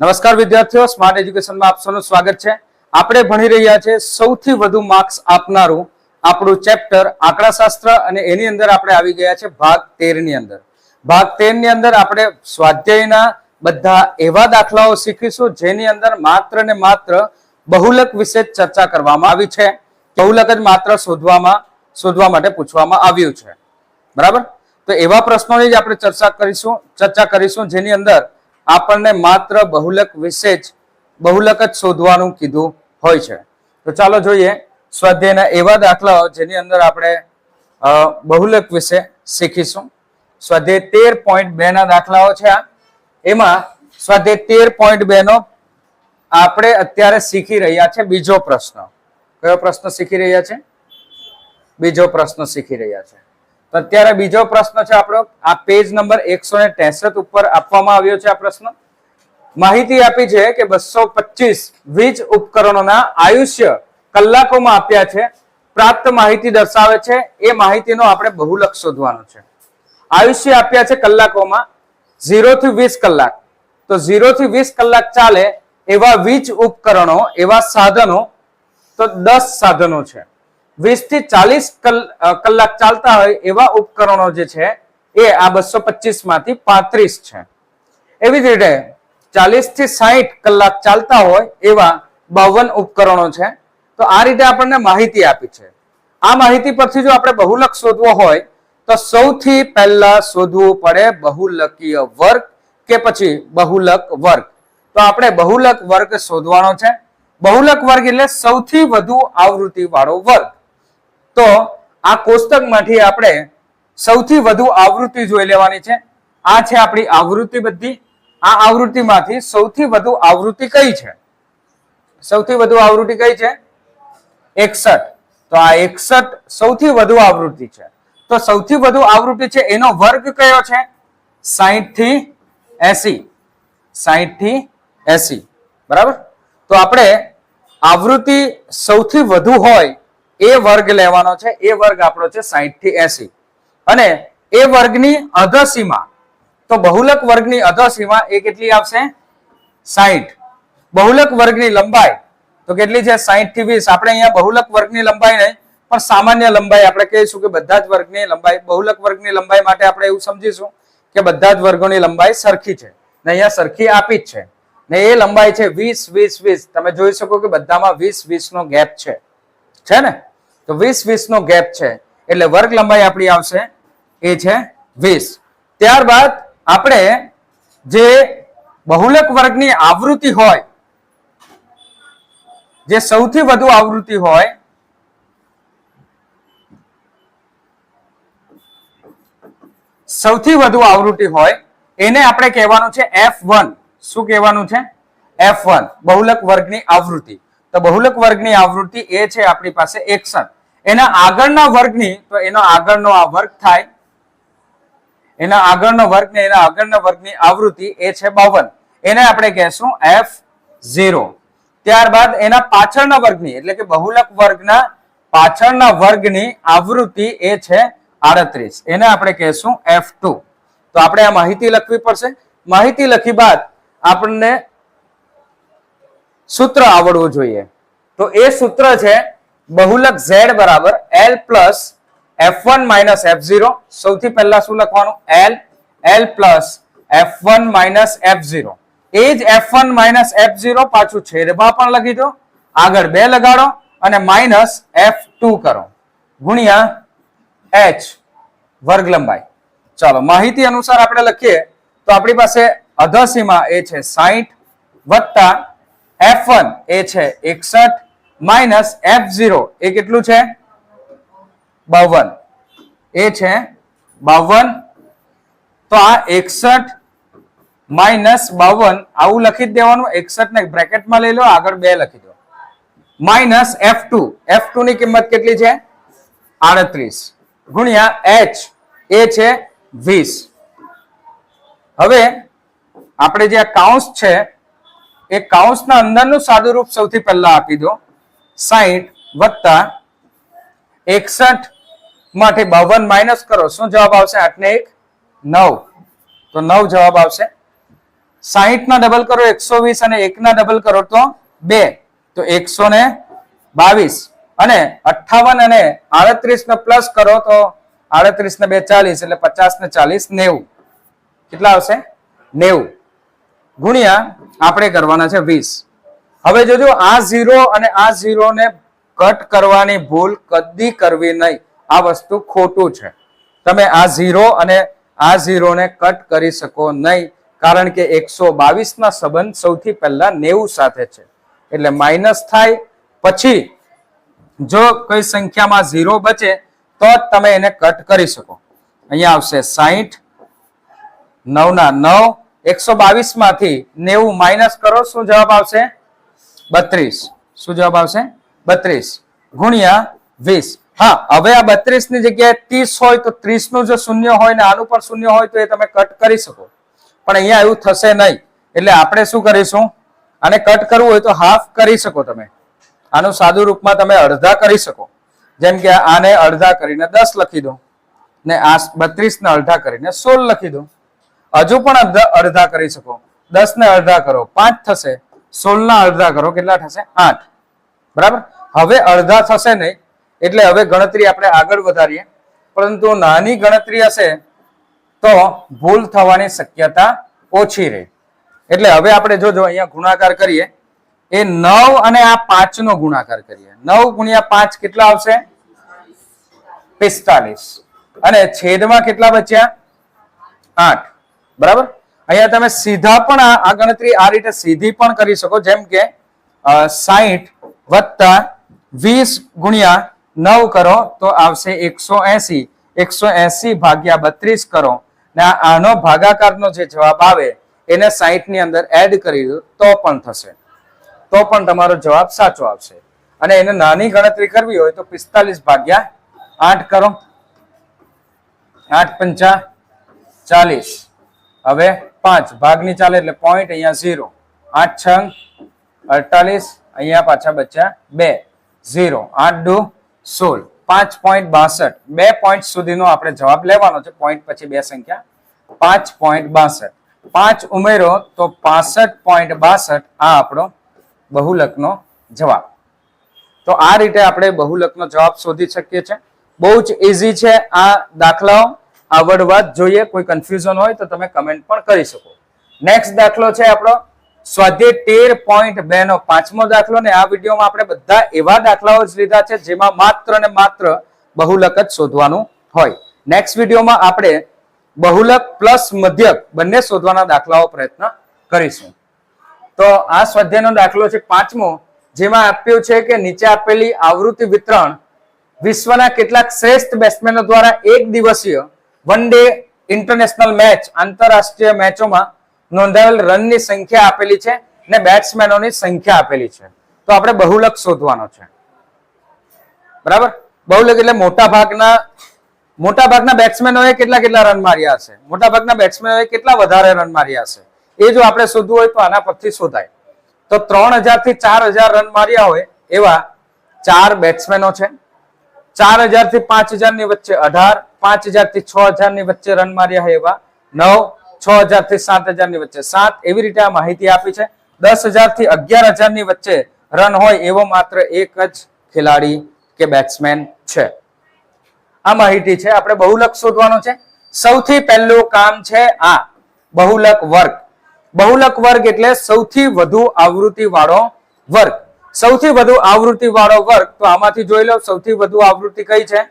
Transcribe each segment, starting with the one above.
નમસ્કાર વિદ્યાર્થીઓ, સ્માર્ટ એજ્યુકેશનમાં આપ સૌનું સ્વાગત છે. આપણે ભણી રહ્યા છે સૌથી વધુ માર્ક્સ આપનારું આપણું ચેપ્ટર આંકડાશાસ્ત્ર અને એની અંદર આપણે આવી ગયા છે ભાગ તેરની અંદર. ભાગ તેરની અંદર આપણે સ્વાધ્યાયના બધા એવા દાખલાઓ શીખીશું જેની અંદર માત્ર ને માત્ર બહુલક વિશે ચર્ચા કરવામાં આવી છે. બહુલક જ માત્ર શોધવામાં, શોધવા માટે પૂછવામાં આવ્યું છે. બરાબર? તો એવા પ્રશ્નોની જ આપણે ચર્ચા કરીશું ચર્ચા કરીશું જેની અંદર આપણને માત્ર બહુલક વિશે જ બહુલક જ શોધવાનું કીધું હોય છે. તો ચાલો જોઈએ સ્વાધ્યાયના એવા દાખલાઓ જેની અંદર આપણે બહુલક વિશે શીખીશું. સ્વાધ્યાય તેર પોઈન્ટ બે ના દાખલાઓ છે આ. એમાં સ્વાધ્યાય તેર પોઈન્ટ બે નો આપણે અત્યારે શીખી રહ્યા છે બીજો પ્રશ્ન. કયો પ્રશ્ન શીખી રહ્યા છે? બીજો પ્રશ્ન શીખી રહ્યા છે. તો અત્યારે બીજો પ્રશ્ન છે આપણો. આ પેજ નંબર એકસો ઉપર આપવામાં આવ્યો છે આ પ્રશ્ન. માહિતી આપી છે કે બસો વીજ ઉપકરણોના આયુષ્ય કલાકોમાં આપ્યા છે. પ્રાપ્ત માહિતી દર્શાવે છે. એ માહિતીનો આપણે બહુલક શોધવાનો છે. આયુષ્ય આપ્યા છે કલાકોમાં ઝીરો થી વીસ કલાક. તો ઝીરો થી વીસ કલાક ચાલે એવા વીજ ઉપકરણો, એવા સાધનો, તો દસ સાધનો છે. વીસથી ચાલીસ કલાક ચાલતા હોય એવા ઉપકરણો જે છે એ આ બસો પચીસમાંથી પાંત્રીસ છે. એવી જ રીતે ચાલીસથી સાહીઠ કલાક ચાલતા હોય એવા બાવન ઉપકરણો છે. તો આ રીતે આપણને માહિતી આપી છે. આ માહિતી પરથી જો આપણે બહુલક શોધવો હોય તો સૌથી પહેલા શોધવું પડે બહુલકીય વર્ગ કે પછી બહુલક વર્ગ. તો આપણે બહુલક વર્ગ શોધવાનો છે. બહુલક વર્ગ એટલે સૌથી વધુ આવૃત્તિ વાળો વર્ગ. તો આ કોષ્ટકમાંથી આપણે સૌથી વધુ આવૃત્તિ જોઈ લેવાની છે. આ છે આપણી આવૃત્તિ બધી. આ આવૃત્તિમાંથી સૌથી વધુ આવૃત્તિ કઈ છે? સૌથી વધુ આવૃત્તિ કઈ છે? એકસઠ. તો આ એકસઠ સૌથી વધુ આવૃત્તિ છે. તો સૌથી વધુ આવૃત્તિ છે એનો વર્ગ કયો છે? સાહીઠથી એસી. સાહીઠથી એસી. બરાબર? તો આપણે આવૃત્તિ સૌથી વધુ હોય એ વર્ગ લેવાનો છે, એ વર્ગ આપણો છે સાહીઠથી એસી. અને એ વર્ગની અધસીમા, તો બહુલક વર્ગની અધસીમા એ કેટલી આવશે? સાહીઠ બહુલક વર્ગની લંબાઈ, તો કેટલી છે? સાહીઠથી વીસ. આપણે અહીંયા બહુલક વર્ગની લંબાઈ નહીં, પણ સામાન્ય લંબાઈ આપણે કહીશું કે બધા જ વર્ગની લંબાઈ, બહુલક વર્ગની લંબાઈ માટે આપણે એવું સમજીશું કે બધા જ વર્ગોની લંબાઈ સરખી છે. ને અહીંયા સરખી આપી જ છે. ને એ લંબાઈ છે વીસ વીસ વીસ. તમે જોઈ શકો કે બધામાં વીસ વીસ નો ગેપ છે. છે ને? તો વીસ નો ગેપ છે. એટલે વર્ગ લંબાઈ આપણી આવશે. એ છે વીસ. ત્યારબાદ આપણે જે બહુલક વર્ગની આવૃત્તિ હોય, જે સૌથી વધુ આવૃત્તિ હોય, સૌથી વધુ આવૃત્તિ હોય, એને આપણે કહેવાનું છે એફ શું કહેવાનું છે? એફ બહુલક વર્ગની આવૃત્તિ. તો બહુલક વર્ગની આવૃત્તિ એ છે આપણી પાસે એકસઠ. એના આગળના વર્ગની, તો એનો આગળનો આ વર્ગ થાય. એના આગળનો વર્ગ ને એના આગળના વર્ગની આવૃત્તિ એ છે બાવન. એને આપણે કહેશું એફ ઝીરો. ત્યારબાદ એના પાછળના વર્ગની, એટલે કે બહુલક વર્ગના પાછળના વર્ગની આવૃત્તિ એ છે આડત્રીસ. એને આપણે કહેશું એફ ટુ. તો આપણે આ માહિતી લખવી પડશે. માહિતી લખી બાદ આપણને સૂત્ર આવડવું જોઈએ. તો એ સૂત્ર છે બહુલક ઝેડ બરાબર L plus F one minus F zero સૌથી પહેલા શું લખવાનું? L L plus F one minus F zero એ જ F one minus F zero પાછું છેદમાં પણ લખી દો. આગળ બે લગાડો અને માઇનસ એફ ટુ કરો. ગુણ્યા એચ વર્ગ લંબાઈ ચાલો, માહિતી અનુસાર આપણે લખીએ તો આપણી પાસે અધસીમા એ છે સાહીઠ વત્તા એફ વન એ છે એકસઠ માઇનસ એફ ઝીરો. એ કેટલું છે? બાવન. એ છે બાવન. તો આ એકસઠ માઇનસ બાવન, આવું લખી જ દેવાનું. એકસઠ ને બ્રેકેટમાં લઈ લો, આગળ બે લખી દો. Minus F two. F two ની કિંમત કેટલી છે? આડત્રીસ. ગુણ્યા એચ. એ છે વીસ. હવે આપણે જે કાઉન્સ છે, એ કાઉન્સના અંદરનું સાદું રૂપ સૌથી પહેલા આપી દો. સાહીઠ વત્તા એકસઠમાંથી બાવન માઇનસ કરો. શું જવાબ આવશે? આઠ ને એક, નવ. તો નવ જવાબ આવશે. સાહીઠ ના ડબલ કરો, એકસો વીસ અને એક ના ડબલ કરો તો બે. તો એકસો ને બાવીસ. અને અઠાવન અને આડત્રીસ ને પ્લસ કરો તો આડત્રીસ ને બે ચાલીસ એટલે પચાસ ને ચાલીસ નેવું. કેટલા આવશે? નેવું. ગુણ્યા, આપણે કરવાના છે વીસ. હવે જોજો, આ ઝીરો અને આ ઝીરો ને કટ કરવાની ભૂલ કદી કરવી નહીં. આ વસ્તુ ખોટું છે. તમે આ ઝીરો અને આ ઝીરો ને કટ કરી શકો નહીં, કારણ કે એકસો બાવીસ ના સંબંધ સૌથી પહેલા નેવું સાથે છે. એટલે માઇનસ થાય, પછી જો કોઈ સંખ્યામાં ઝીરો બચે, તો જ તમે એને કટ કરી શકો. અહીંયા આવશે સાહીઠ નવ ના નવ, એકસો બાવીસમાંથી નેવું માઇનસ કરો, શું જવાબ આવશે? બત્રીસ. શું જવાબ આવશે? બત્રીસ. ગુણ્યા વીસ. હા, હવે આ બત્રીસની જગ્યાએ ત્રીસ હોય તો ત્રીસનું જો શૂન્ય હોય ને આનું પણ શૂન્ય હોય તો એ તમે કટ કરી શકો. પણ અહીંયા એવું થશે નહીં. એટલે આપણે શું કરીશું? આને કટ કરવું હોય તો હાફ કરી શકો તમે. આનું સાદું રૂપમાં તમે અડધા કરી શકો. જેમ કે આને અડધા કરીને દસ લખી દો. ને આ બત્રીસ ને અડધા કરીને સોળ લખી દો. હજુ પણ અડધા કરી શકો. દસ ને અડધા કરો. પાંચ થશે. સોળ ના અડધા કરો, કેટલા થશે? આઠ. બરાબર? હવે અડધા થશે નહીં, એટલે હવે ગણતરી આપણે આગળ વધારીએ. પરંતુ નાની ગણતરી હશે, તો ભૂલ થવાની શક્યતા ઓછી રહે. એટલે હવે આપણે જોજો અહીંયા ગુણાકાર કરીએ, એ નવ અને આ પાંચ નો ગુણાકાર કરીએ. નવ ગુણ્યા પાંચ કેટલા આવશે? પિસ્તાલીસ. અને છેદમાં કેટલા બચ્યા? આઠ. બરાબર? અહીંયા તમે સીધા પણ આ ગણતરી આ રીતે સીધી પણ કરી શકો. જેમ કે સાહીઠ વત્તા વીસ ગુણ્યા નવ કરો, તો આવશે એકસો એસી. એકસો એસી ભાગ્યા બત્રીસ કરો. ને આનો ભાગાકારનો જે જવાબ આવે, એને સાહીઠની અંદર એડ કરી દો, તો પણ થશે. તો પણ તમારો જવાબ સાચો આવશે. અને એને નાની ગણતરી કરવી હોય તો પિસ્તાલીસ ભાગ્યા આઠ કરો. આઠ પંચા ચાલીસ. હવે પાંચ. ભાગની ચાલે એટલે પોઈન્ટ અહીંયા ઝીરો આઠ છ અડતાલીસ, અહીંયા પાછા બચ્યા બે. ઝીરો આઠ દુ સોળ. પાંચ પોઈન્ટ બાસઠ. બે પોઈન્ટ સુધીનો આપણે જવાબ લેવાનો છે. પોઈન્ટ પછી બે સંખ્યા. પાંચ પોઈન્ટ બાસઠ. પાંચ ઉમેરો તો પાસઠ પોઈન્ટ બાસઠ આ આપણો બહુલકનો જવાબ. તો આ રીતે આપણે બહુલકનો જવાબ શોધી શકીએ છીએ. બહુ જ ઇઝી છે આ દાખલાઓ. આવડવા જ જોઈએ, કોઈ કન્ફ્યુઝન હોય તો તમે કમેન્ટ પણ કરી શકો. નેક્સ્ટ દાખલો છે આપણો સ્વાધ્યાય તેર પોઈન્ટ બે નો પાંચમો દાખલો ને આ વિડીયોમાં આપણે બધા એવા દાખલાઓ જ લીધા છે જેમાં માત્ર ને માત્ર બહુલક જ શોધવાનું હોય. નેક્સ્ટ વિડીયોમાં આપણે બહુલક પ્લસ મધ્યક બંને શોધવાના દાખલાઓ પ્રયત્ન કરીશું. તો આ સ્વાધ્યાયનો દાખલો છે પાંચમો, જેમાં આપ્યું છે કે નીચે આપેલી આવૃત્તિ વિતરણ વિશ્વના કેટલાક શ્રેષ્ઠ બેટ્સમેનો દ્વારા એક દિવસીય વન ડે ઇન્ટરનેશનલ મેચ આંતરરાષ્ટ્રીય મેચોમાં નોંધાયેલ રનની સંખ્યા આપેલી છે ને બેટ્સમેનોની સંખ્યા આપેલી છે. તો આપણે બહુલક શોધવાનો છે. બરાબર? બહુલક એટલે મોટા ભાગના મોટા ભાગના બેટ્સમેનોએ કેટલા કેટલા રન માર્યા હશે? મોટા ભાગના બેટ્સમેનોએ કેટલા વધારે રન માર્યા હશે? એ જો આપણે શોધવું હોય તો આના પરથી શોધાય. તો ત્રણથી ચાર હજાર રન માર્યા હોય એવા ચાર બેટ્સમેનો છે. ચાર હજારથી પાંચ હજારની વચ્ચે અઢાર, પાંચ હજારથી છ હજારની વચ્ચે રન માર્યા હોય એવા નવ, છ હજારથી સાત હજારની વચ્ચે સાત. એવી રીતે આ માહિતી આપી છે. દસ હજારથી અગિયાર હજારની વચ્ચે રન હોય એવો માત્ર એક જ ખેલાડી કે બેટ્સમેન છે. આ માહિતી છે. આપણે બહુલક શોધવાનો છે. સૌથી પહેલું કામ છે આ બહુલક વર્ગ. બહુલક વર્ગ એટલે સૌથી વધુ આવૃત્તિ વાળો વર્ગ. સૌથી વધુ આવૃત્તિ વાળો વર્ગ, તો આમાંથી જોઈ લો સૌથી વધુ આવૃત્તિ કઈ છે?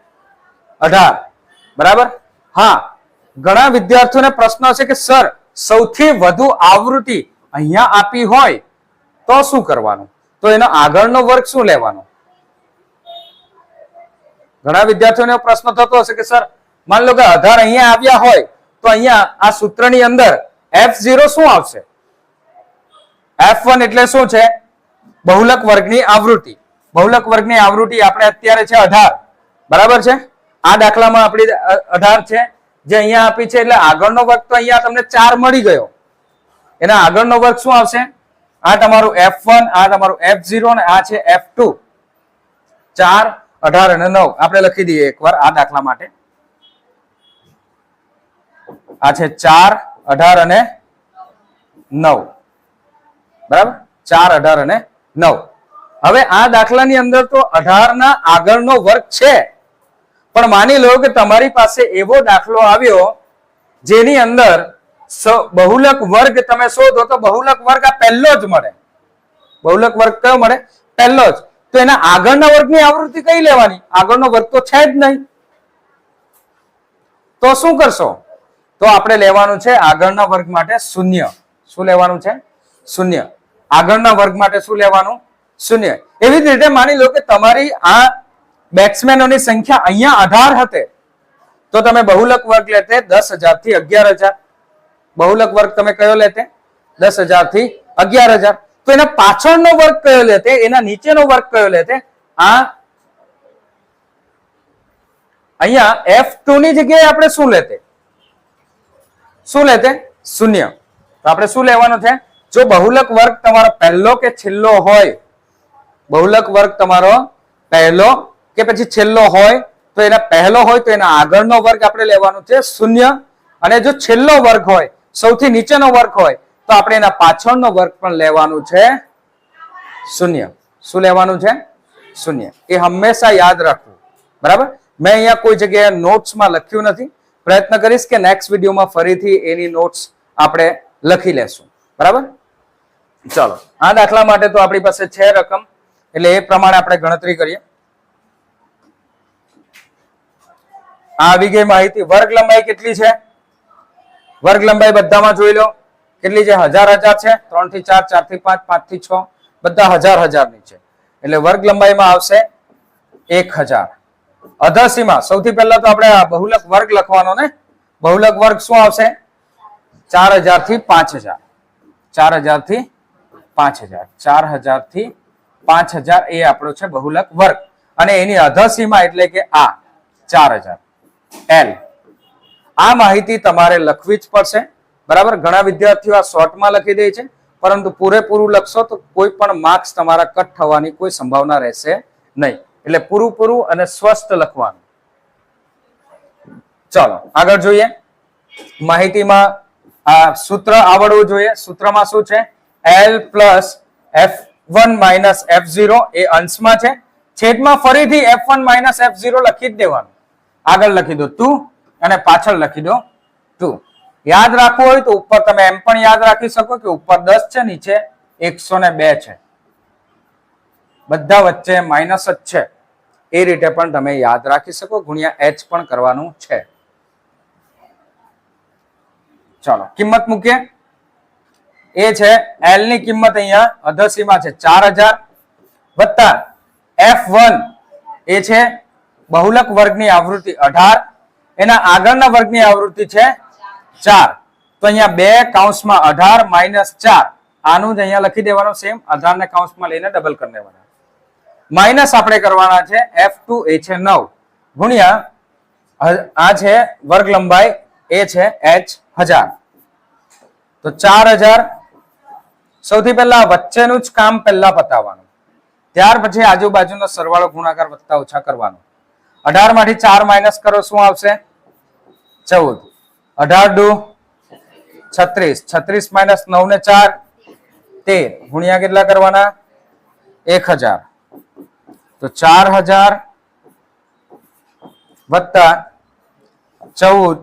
અઢાર. બરાબર? હા. ઘણા વિદ્યાર્થીઓને પ્રશ્ન હશે કે, સર, સૌથી વધુ આવૃત્તિ અહીંયા આપી હોય તો શું કરવાનું? તો એનો આગળનો વર્ગ શું લેવાનો? ઘણા વિદ્યાર્થીઓને પ્રશ્ન થતો હશે કે, સર, માન લો કે અઢાર અહીંયા આવ્યા હોય, તો અહીંયા આ સૂત્રની અંદર એફ શું આવશે? એફ એટલે શું છે? બહુલક વર્ગની આવૃત્તિ. બહુલક વર્ગની આવૃત્તિ આપણે અત્યારે છે અઢાર. બરાબર છે? આ દાખલામાં આપણી અઢાર છે. જે અહીંયા આપી છે, એટલે આગળનો વર્ગ તો અહીંયા તમને ચાર મળી ગયો. એના આગળનો વર્ગ શું આવશે? આ તમારું એફ વન આ તમારું એફ ઝીરો અને આ છે એફ ટુ ચાર, અઢાર અને નવ. આપણે લખી દઈએ એકવાર આ દાખલા માટે. આ છે ચાર, અઢાર અને નવ. બરાબર? ચાર, અઢાર અને નવ. હવે આ દાખલાની અંદર તો અઢાર ના આગળનો વર્ગ છે. પણ માની લો કે તમારી પાસે એવો દાખલો આવ્યો જેની અંદર બહુલક વર્ગ તમે શોધો તો બહુલક વર્ગ આ પહેલો જ મળે. બહુલક વર્ગ કયો મળે? પહેલો જ. તો એના આગળના વર્ગની આવૃત્તિ કઈ લેવાની? આગળનો વર્ગ તો છે જ નહીં. તો શું કરશો? તો આપણે લેવાનું છે આગળના વર્ગ માટે શૂન્ય. શું લેવાનું છે? શૂન્ય. આગળના વર્ગ માટે શું લેવાનું? શૂન્ય. એવી જ રીતે માની લો કે તમારી આ બેટ્સમેનોની સંખ્યા અહીંયા અઢાર હતે તો તમે બહુલક વર્ગ લેતે દસથી અગિયાર હજાર. બહુલક વર્ગ તમે કયો લેતે? દસથી અગિયાર હજાર. તો એના પાછળનો વર્ગ કયો લેતે? એના નીચેનો વર્ગ કયો લેતે? આ અહીંયા એફ ટુ ની જગ્યાએ આપણે શું લેતે? શું લેતે? શૂન્ય. તો આપણે શું લેવાનું છે? જો બહુલક વર્ગ તમારો પહેલો કે છેલ્લો હોય, બહુલક વર્ગ તમારો પહેલો કે પછી છેલ્લો હોય, તો એના પહેલો હોય તો એના આગળનો વર્ગ આપણે લેવાનો છે શૂન્ય. અને જો છેલ્લો વર્ગ હોય, સૌથી નીચેનો વર્ગ હોય, તો આપણે એના પાછળનો વર્ગ પણ લેવાનું છે શૂન્ય. શું લેવાનું છે? શૂન્ય. એ હંમેશા યાદ રાખવું. બરાબર? મેં અહીંયા કોઈ જગ્યાએ નોટ્સમાં લખ્યું નથી. પ્રયત્ન કરીશ કે નેક્સ્ટ વિડીયોમાં ફરીથી એની નોટ્સ આપણે લખી લેશું. બરાબર? ચાલો. આ દાખલા માટે તો આપણી પાસે છે રકમ, એટલે એ પ્રમાણે આપણે ગણતરી કરીએ. આ આવી ગઈ માહિતી. વર્ગ લંબાઈ કેટલી છે? વર્ગ લંબાઈ બધામાં જોઈ લો. કેટલી છે? હજાર હજાર છે. ત્રણથી ચાર ચારથી પાંચ પાંચથી છ. બધા હજાર હજારની છે. એટલે વર્ગ લંબાઈમાં આવશે એક હજાર. અધસીમાં સૌથી પહેલા તો આપણે બહુલક વર્ગ લખવાનો ને? બહુલક વર્ગ શું આવશે? ચાર હજારથી પાંચ હજાર. ચાર હજારથી પાંચ હજાર. ચાર હજારથી પાંચ હજાર એ આપણો છે બહુલક વર્ગ. અને એની અધસીમા એટલે કે આ ચાર હજાર. એલ. આ માહિતી તમારે લખવી જ પડશે. બરાબર? ઘણા વિદ્યાર્થીઓ આ શોર્ટમાં લખી દે છે. પરંતુ પૂરેપૂરું લખશો તો કોઈ પણ માર્ક્સ તમારા કટ થવાની કોઈ સંભાવના રહેશે નહીં. એટલે પૂરું પૂરું અને સ્વસ્થ લખવાનું. ચલો, આગળ જોઈએ. માહિતીમાં આ સૂત્ર આવડવું જોઈએ. સૂત્રમાં શું છે? L plus F one minus F zero એ અંશમાં છે. છેદમાં ફરીથી F one minus F zero લખી જ દેવાનું. આગળ લખી દો ટુ અને પાછળ લખી દો ટુ યાદ રાખવું હોય તો ઉપર તમે એમ પણ યાદ રાખી શકો કે ઉપર દસ છે, નીચે એકસો ને બે છે. બધા વચ્ચે માઇનસ જ છે. એ રીતે પણ તમે યાદ રાખી શકો, ગુણ્યા એચ પણ કરવાનું છે. ચાલો, કિંમત મૂકીએ. એ છે એલની કિંમત અહીંયા અધસીમાં છે ચાર હજાર વત્તા એફ વન એ છે બહુલક વર્ગની આવૃત્તિ અઢાર. એના આગળના વર્ગની આવૃત્તિ છે ચાર. તો અહીંયા બે કાઉન્સમાં અઢાર માઇનસ ચાર. આનું જ અહીંયા લખી દેવાનું સેમ અઢાર ને કાઉન્સમાં લઈને ડબલ કરી દેવાના. માઇનસ આપણે કરવાના છે એફ ટુ એ છે નવ. ગુણ્યા આ છે વર્ગ લંબાઈ, એ છે એચ હજાર. તો ચાર હજાર સૌથી પહેલા વચ્ચેનું જ કામ પહેલા પતાવવાનું. ત્યાર પછી આજુબાજુનો સરવાળો ગુણાકાર વત્તા ઓછા કરવાનો. અઢારમાંથી ચાર માઇનસ કરો, શું આવશે? ચૌદ. અઢાર ડુ છત્રીસ. છત્રીસ માઇનસ નવ ને ચાર, તેર. ગુણ્યા કેટલા કરવાના? એક હજાર. તો ચાર હજાર વત્તા ચૌદ.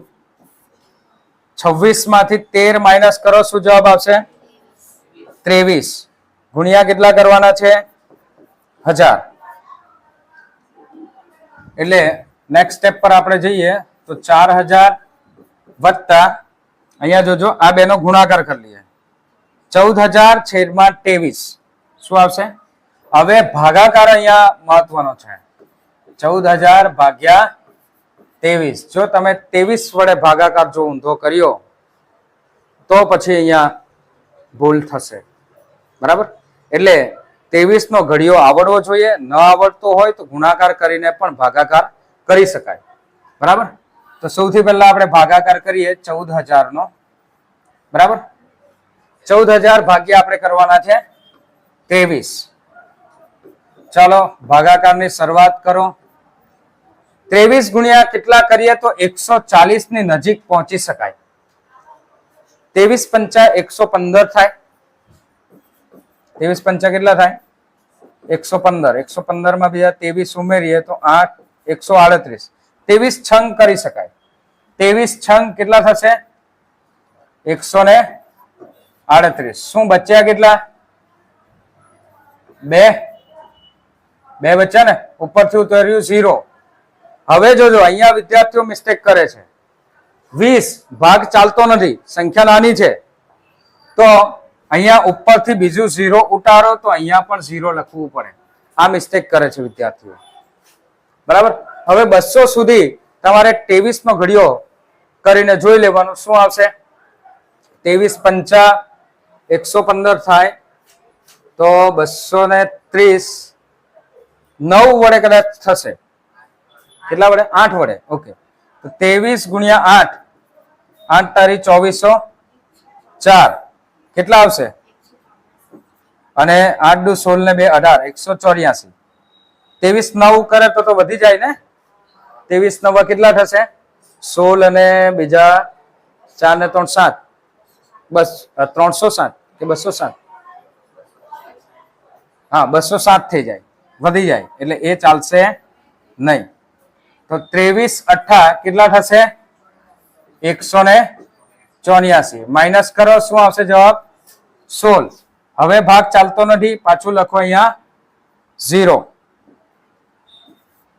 છવ્વીસમાંથી તેર માઇનસ કરો, શું જવાબ આવશે? ત્રેવીસ. ગુણ્યા કેટલા કરવાના છે? હજાર. એટલે નેક્સ્ટ સ્ટેપ પર આપણે જઈએ તો ચાર હજાર વત્તા, અહીંયા જોજો, આ બેનો ગુણાકાર કરી લઈએ. ચૌદ હજાર છેદમાં ત્રેવીસ. શું આવશે? હવે ભાગાકાર અહીંયા મહત્વનો છે. ચૌદ હજાર ભાગ્યા ત્રેવીસ. જો તમે ત્રેવીસ વડે ભાગાકાર જો ઊંધો કર્યો, તો પછી અહીંયા ભૂલ થશે. બરાબર? એટલે ત્રેવીસ નો ઘડિયો આવડવો જોઈએ, ન આવડતો હોય તો ગુણાકાર કરીને પણ ભાગાકાર કરી શકાય. બરાબર? તો સૌથી પહેલા આપણે ભાગાકાર કરીએ ચૌદ હજાર નો બરાબર? ચૌદ હજાર ભાગ્યા આપણે કરવાના છે ત્રેવીસ. ચાલો, ભાગાકારની શરૂઆત કરો. ત્રેવીસ ગુણ્યા કેટલા કરીએ તો એકસો ચાલીસની નજીક પહોંચી શકાય. ત્રેવીસ પંચા એકસો પંદર થાય. ત્રેવીસ પંચા કેટલા થાય? એકસો પંદર. એકસો પંદરમાં બીજા ત્રેવીસ ઉમેરીએ તો આઠ, એકસો આડત્રીસ. ત્રેવીસ છંગ કરી શકાય. ત્રેવીસ છંગ કેટલા થશે? એકસો ને આડત્રીસ. શું બચ્યા કેટલા? બે. બે બચ્યા ને? ઉપરથી ઉતર્યું ઝીરો. હવે જોજો, અહીંયા વિદ્યાર્થીઓ મિસ્ટેક કરે છે. વીસ. ભાગ ચાલતો નથી. સંખ્યા નાની છે. તો અહીંયા ઉપરથી બીજું ઝીરો ઉતારો તો અહીંયા પણ ઝીરો લખવું પડે. આ મિસ્ટેક કરે છે વિદ્યાર્થીઓ. બરાબર? હવે બસો સુધી તમારે ત્રેવીસ નો ઘડિયો કરીને જોઈ લેવાનું. શું આવશે? ત્રેવીસ પંચા એકસો પંદર થાય તો બસો ને ત્રીસ નવ વડે કદાચ થશે. કેટલા વડે? આઠ વડે. ઓકે. તો ત્રેવીસ ગુણ્યા આઠ આઠ તારીખ ચોવીસો ચાર. કેટલા આવશે? અને આઠ દુ સોળ ને બે અઢાર, એકસો ચોર્યાસી. ત્રેવીસ નવ કરે તો તો વધી જાય ને? ત્રેવીસ નવ કેટલા થશે? સોળ અને બીજા ચાર ને ત્રણ સાત. બસ ત્રણસો સાત કે બસો સાત? હા, બસો સાત થઈ જાય. વધી જાય, એટલે એ ચાલશે નહીં. તો ત્રેવીસ અઠ્ઠા કેટલા થશે? એકસો ને ચોર્યાસી. માઇનસ કરો, શું આવશે જવાબ? સોળ હવે ભાગ ચાલતો નથી, પાછું લખો અહીંયા. ઝીરો.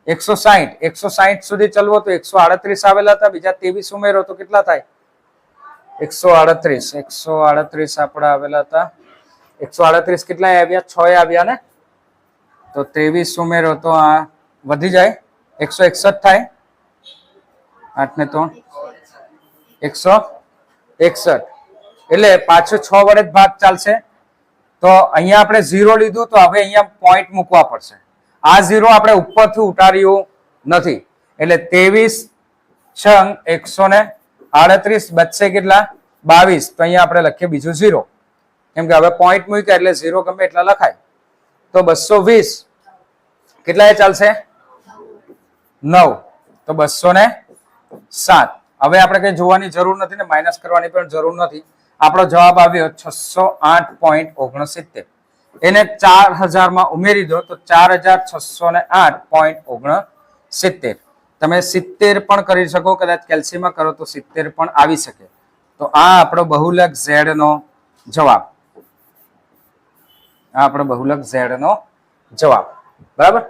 એકસો સાહીઠ એકસો સાહીઠ સુધી ચલવો તો એકસો આડત્રીસ આવેલા હતા. બીજા ત્રેવીસ ઉમેરો તો કેટલા થાય? એકસો આડત્રીસ. એકસો આડત્રીસ આપણા આવેલા હતા. એકસો આડત્રીસ કેટલા આવ્યા? છ આવ્યા ને? તો ત્રેવીસ ઉમેરો તો આ વધી જાય. એકસો એકસઠ થાય. આઠ ને ત્રણ. એકસો એકસઠ. એટલે પાછો છ વડે જ ભાગ ચાલશે. તો અહીંયા આપણે ઝીરો લીધું, તો હવે અહીંયા પોઈન્ટ મૂકવા પડશે. આ ઝીરો આપણે ઉપરથી ઉતાર્યું નથી. એટલે ત્રેવીસ છ એકસો ને આડત્રીસ બચશે કેટલા? બાવીસ. તો અહીંયા આપણે લખીએ બીજું ઝીરો કેમ કે હવે પોઈન્ટ મૂક્યા એટલે ઝીરો ગમે એટલા લખાય. તો બસો વીસ કેટલા એ ચાલશે? નવ. તો બસો ને સાત. હવે આપણે કઈ જોવાની જરૂર નથી ને માઇનસ કરવાની પણ જરૂર નથી. આપણો જવાબ આવ્યો છસો આઠ પોઈન્ટ ઓગણસિત્તેર. એને ચાર હજારમાં ઉમેરી દો તો ચાર હજાર છસો ને આઠ પોઈન્ટ ઓગણસિત્તેર. તમે સિત્તેર પણ કરી શકો, કદાચ કેલ્સીમાં કરો તો સિત્તેર પણ આવી શકે. તો આ આપણો બહુલક ઝેડ નો જવાબ. આ આપણો બહુલક ઝેડ નો જવાબ. બરાબર?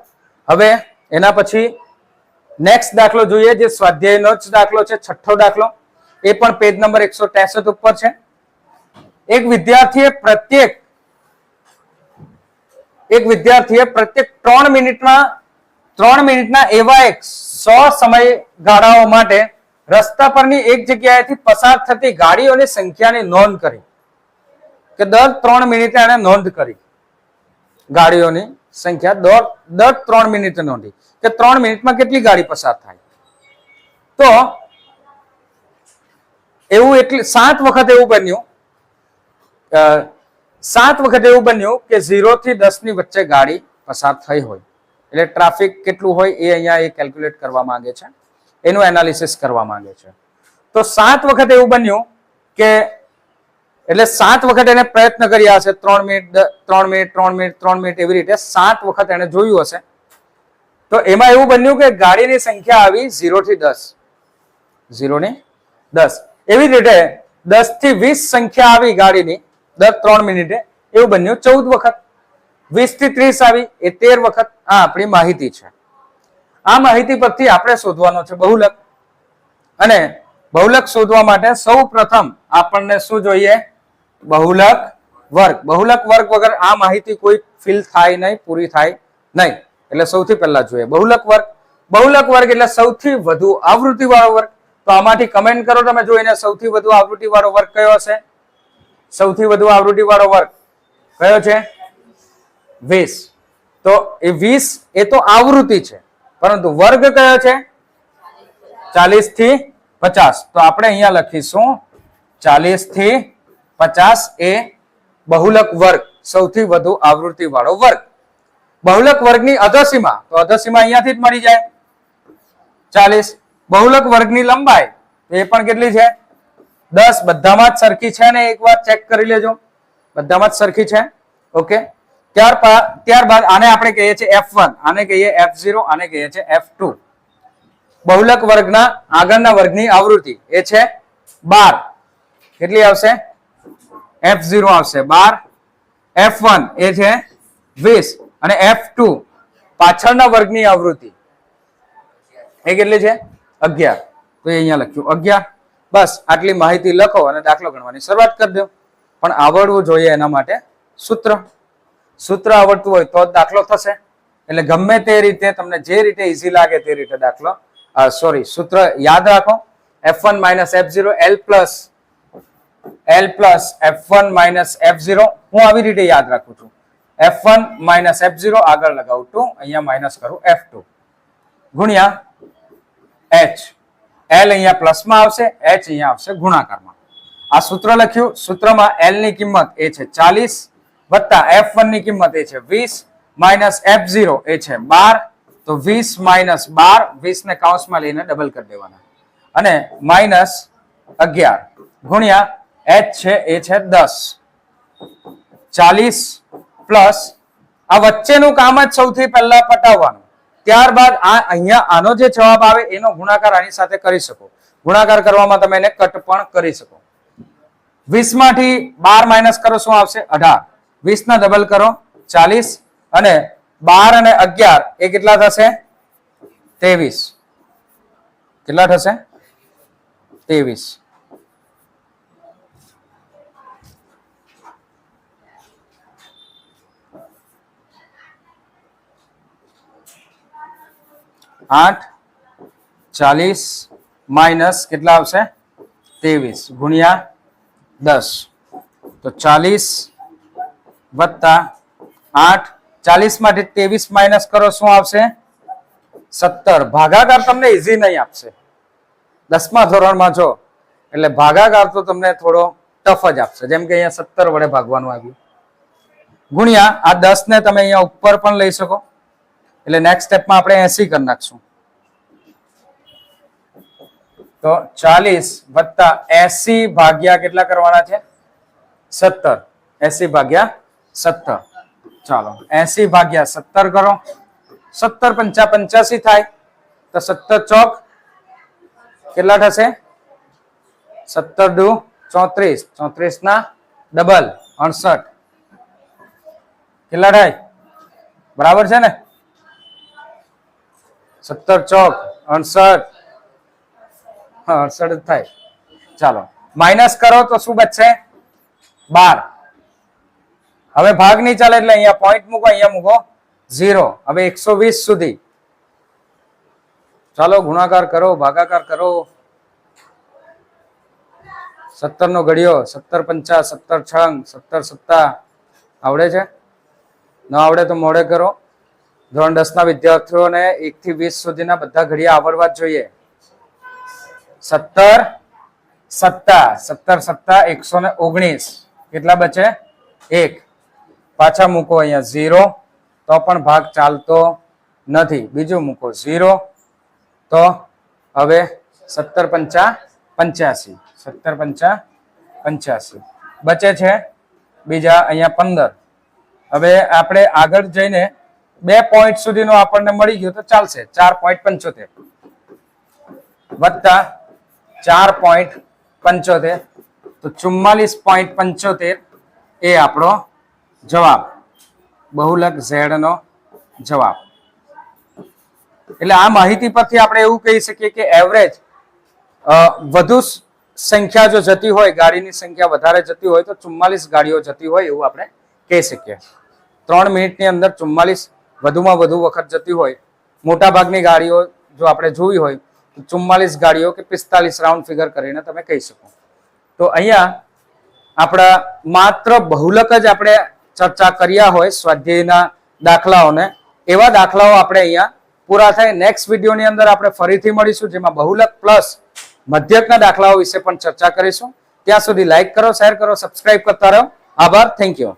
હવે એના પછી નેક્સ્ટ દાખલો જોઈએ, જે સ્વાધ્યાયનો જ દાખલો છે, છઠ્ઠો દાખલો. એ પણ પેજ નંબર એકસો ઉપર છે. એક વિદ્યાર્થીએ પ્રત્યેક, એક વિદ્યાર્થીએ પ્રત્યેક ત્રણ મિનિટમાં ત્રણ મિનિટના એવા એક સો સમયગાળાઓ માટે રસ્તા પરની એક જગ્યાએથી પસાર થતી ગાડીઓની સંખ્યાની નોંધ કરી કે દર ત્રણ મિનિટે એને નોંધ કરી. ગાડીઓની સંખ્યા દર દર ત્રણ મિનિટે નોંધી કે ત્રણ મિનિટમાં કેટલી ગાડી પસાર થાય. તો એવું એટલે સાત વખત એવું બન્યું સાત વખત એવું બન્યું કે ઝીરો થી દસની વચ્ચે ગાડી પસાર થઈ હોય. એટલે ટ્રાફિક કેટલું હોય એ અહીંયા એ કેલ્ક્યુલેટ કરવા માંગે છે. એનું એનાલિસિસ કરવા માંગે છે. તો સાત વખત એવું બન્યું કે, એટલે સાત વખત એને પ્રયત્ન કર્યા હશે, ત્રણ મિનિટ ત્રણ મિનિટ ત્રણ મિનિટ ત્રણ મિનિટ એવી રીતે સાત વખત એને જોયું હશે. તો એમાં એવું બન્યું કે ગાડીની સંખ્યા આવી ઝીરો થી દસ. ઝીરો ની દસ. એવી રીતે દસથી વીસ સંખ્યા આવી ગાડીની દર ત્રણ મિનિટે એવું બન્યું, ચૌદ વખત. વીસથી ત્રીસ આવી, એ તેર વખત આ આપણી માહિતી છે. આ માહિતી પરથી આપણે શોધવાનો છે બહુલક. અને બહુલક શોધવા માટે સૌ પ્રથમ આપણને શું જોઈએ? બહુલક વર્ગ. બહુલક વર્ગ વગર આ માહિતી કોઈ ફિલ થાય નહીં, પૂરી થાય નહીં. એટલે સૌથી પહેલા જોઈએ. બહુલક વર્ગ. બહુલક વર્ગ એટલે સૌથી વધુ આવૃત્તિ વાળો વર્ગ. તો આમાંથી કમેન્ટ કરો, તમે જોઈને સૌથી વધુ આવૃત્તિ વાળો વર્ગ કયો હશે? સૌથી વધુ આવૃત્તિ વાળો વર્ગ કયો છે? વીસ. તો એ વીસ એ તો આવૃત્તિ છે, પરંતુ વર્ગ કયો છે? ચાલીસથી પચાસ. તો આપણે અહીંયા લખીશું, ચાલીસથી પચાસ એ બહુલક વર્ગ, સૌથી વધુ આવૃત્તિ વાળો વર્ગ. બહુલક વર્ગની અધસીમા, તો અધસીમા અહીંયાથી જ મળી જાય. ચાલીસ. બહુલક વર્ગની લંબાઈ એ પણ કેટલી છે? દસ, બધામાં જ સરખી છે ને એકવાર ચેક કરી લેજો. બધામાં જ સરખી છે? ઓકે ત્યાર ત્યારબાદ આને આપણે કહીએ છીએ એફ વન આને કહીએ એફ ઝીરો આને કહીએ છીએ એફ ટુ બહુલક વર્ગના, આગળના વર્ગની આવૃત્તિ, એ છે બાર. કેટલી આવશે? એફ ઝીરો આવશે. બાર. એફ વન એ છે વીસ. અને એફ ટુ પાછળના વર્ગની આવૃત્તિ, એ કેટલી છે? અગિયાર. તો એ અહીંયા લખ્યું. અગિયાર. બસ, આટલી માહિતી લખો અને દાખલો ગણવાની શરૂઆત કરી દો. પણ આવડવું જોઈએ એના માટે સૂત્ર. સૂત્ર આવડતું હોય તો જ દાખલો થશે. એટલે ગમે તે રીતે તમને જે રીતે ઈઝી લાગે તે રીતે દાખલો. સોરી સૂત્ર યાદ રાખો. F one minus F zero L plus L plus F one minus F zero હું આવી રીતે યાદ રાખું છું. F one minus F zero આગળ લગાવું ટુ અહીંયા માઇનસ કરું એફ ટુ ગુણ્યા એચ એલ અહીંયા પ્લસમાં આવશે એચ અહીંયા આવશે ગુણાકારમાં. આ સૂત્ર લખ્યું, સૂત્રમાં એલની કિંમત એ છે ચાલીસ, વત્તા એફની કિંમત એ છે વીસ, માઇનસ એફ ઝીરો એ છે બાર, તો વીસ માઇનસ બાર વીસ ને કાઉન્સમાં લઈને ડબલ કરી દેવાના. અને માઇનસ અગિયાર ગુણ્યા એચ છે, એ છે દસ. ચાલીસ પ્લસ આ વચ્ચેનું કામ જ સૌથી પહેલા પટાવવાનું. ત્યારબાદ આ અહીંયા આનો જે જવાબ આવે એનો ગુણાકાર આની સાથે કરી શકો. ગુણાકાર કરવામાં તમે એને કટ પણ કરી શકો. વીસમાંથી બાર માઇનસ કરો શું આવશે? અઢાર. વીસ ના ડબલ કરો ચાલીસ અને બાર અને અગિયાર, એ કેટલા થશે? ત્રેવીસ. કેટલા થશે? ત્રેવીસ. આઠ, ચાલીસ માઇનસ કેટલા આવશે? ત્રેવીસ, ગુણ્યા દસ. તો ચાલીસ વત્તા આઠ ચાલીસમાંથી ત્રેવીસ માઇનસ કરો, શું આવશે? સત્તર. ભાગાકાર તમને ઇઝી નહીં આપશે. દસમા ધોરણમાં જો, એટલે ભાગાકાર તો તમને થોડો ટફ જ આપશે. જેમ કે અહીંયા સત્તર વડે ભાગવાનું આવ્યું. ગુણ્યા આ દસ ને તમે અહીંયા ઉપર પણ લઈ શકો. એટલે નેક્સ્ટ સ્ટેપમાં આપણે એસી કરી નાખશું. તો ચાલીસ વત્તા એસી ભાગ્યા કેટલા કરવાના છે? સત્તર. એસી ભાગ્યા સત્તર. ચાલો, એસી ભાગ્યા સત્તર કરો. સત્તર પંચા પંચ્યાસી થાય. તો સત્તર ચોક કેટલા થશે? સત્તર દુ ચોત્રીસ. ચોત્રીસ ના ડબલ અડસઠ. કેટલા થાય? બરાબર છે ને? સત્તર ચોક, અડસઠ. હા, અડસઠ જ થાય. ચાલો. માઇનસ કરો તો શું બચશે? બાર. હવે ભાગ નહીં ચાલે એટલે અહીંયા પોઈન્ટ મૂકો, અહીંયા મૂકો. ઝીરો હવે એકસો વીસ સુધી. ચાલો, ગુણાકાર કરો, ભાગાકાર કરો. સત્તર નો ઘડિયો, સત્તર પંચા, સત્તર છંગ, સત્તર સત્તા. આવડે છે? ન આવડે તો મોડે કરો. ધોરણ દસ ના વિદ્યાર્થીઓને એક થી વીસ સુધીના બધા ઘડિયા આવડવા જોઈએ. સત્તર, સત્તા સત્તર, સત્તા, એકસો ને ઓગણીસ. કેટલા બચે? એક. પાછા મૂકો અહીંયા ઝીરો, તો પણ ભાગ ચાલતો નથી. બીજું મૂકો ઝીરો, તો હવે સત્તર પંચા પંચ્યાસી. સત્તર પંચા પંચ્યાસી. બચે છે? બીજા અહીંયા પંદર. હવે આપણે આગળ જઈને બે પોઈન્ટ સુધીનો આપણને મળી ગયો તો ચાલશે. ચાર પોઈન્ટ પંચોતેર. વત્તા ચાર પોઈન્ટ પંચોતેર. તો ચુમ્માલીસ પોઈન્ટ પંચોતેર એ આપણો જવાબ. બહુલક ઝેડ નો જવાબ. એટલે આ માહિતી પરથી આપણે એવું કહી શકીએ કે એવરેજ વધુ સંખ્યા જો જતી હોય, ગાડીની સંખ્યા વધારે જતી હોય તો ચુમ્માલીસ ગાડીઓ જતી હોય એવું આપણે કહી શકીએ. ત્રણ મિનિટની અંદર ચુમ્માલીસ વધુમાં વધુ વખત જતી હોય. મોટાભાગની ગાડીઓ જો આપણે જોવી હોય, તો ચુમ્માલીસ ગાડીઓ કે પિસ્તાલીસ રાઉન્ડ ફિગર કરીને તમે કહી શકો. તો અહીંયા આપણા માત્ર બહુલક જ આપણે ચર્ચા કર્યા હોય સ્વાધ્યાયના દાખલાઓને, એવા દાખલાઓ આપણે અહીંયા પૂરા થાય. નેક્સ્ટ વિડીયોની અંદર આપણે ફરીથી મળીશું, જેમાં બહુલક પ્લસ મધ્યકના દાખલાઓ વિશે પણ ચર્ચા કરીશું. ત્યાં સુધી લાઇક કરો શેર કરો સબસ્ક્રાઇબ કરતા રહો. આભાર થેન્ક યુ